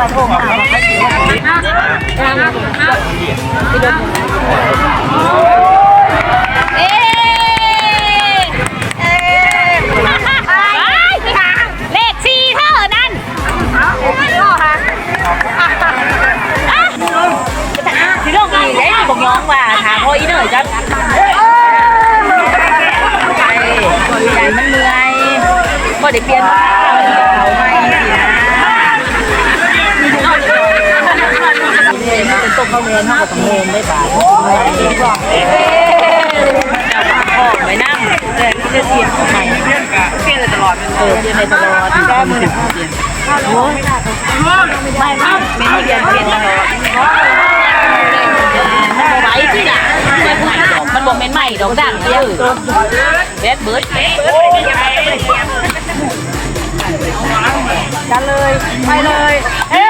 เอ๊ะเอ๊ะเลขสี่เท่านั้นสิลงอีกได้บอกน้องว่าถามพ่ออีหน่อยจังใจใจมันเหนื่อยบ่ได้เปลี่ยนเขา เป็นตกเขาเมนเท่ากับตรงเมนได้ป่ะเอ๊ออไปนั่งแต่ที่จะเสียงใหม่เปลี่ยนเปลี่ยนตลอดเออเปลี่ยนตลอดที่แก้มือโอ้ไม่ไม่ไม่เปลี่ยนเปลี่ยนตลอดไหวที่น่ะมันบอกเป็นใหม่ดอกดังเดียวเบ็ดเบิร์ดกันเลย ไปเลยเฮ้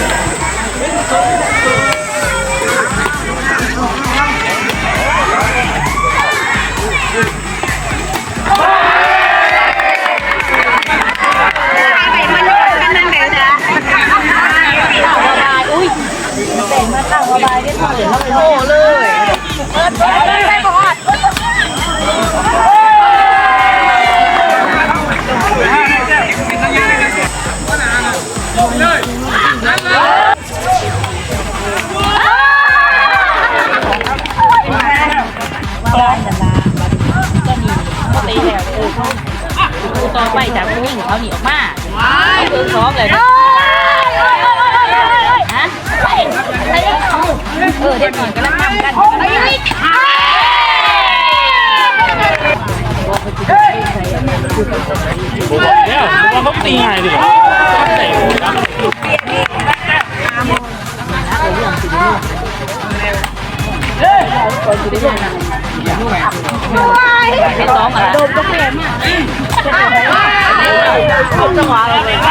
กันลาก็มีก็ตีแล้วเออเขาดูต่อไปจากผู้หญิงเขาหนีออกมาเขาเพิ่งซ้อมเลยนะฮะเออเด็กหน่อยก็แล้วทำกันเนี่ยว่าเขาตีไงดิ ไม่ซ้อมอะไรโดนก็แพ้มากจังหวะเลยไปเลย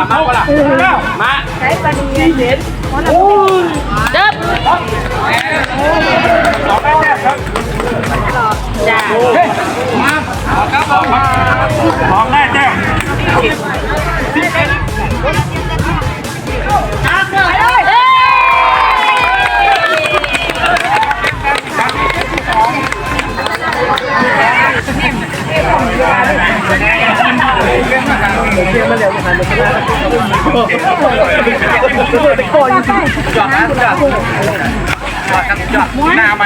มาก่าล่ะมาก่อนละเย็นโอ้ย จริงจอดนะจอดจอดครับจอดหน้าไหม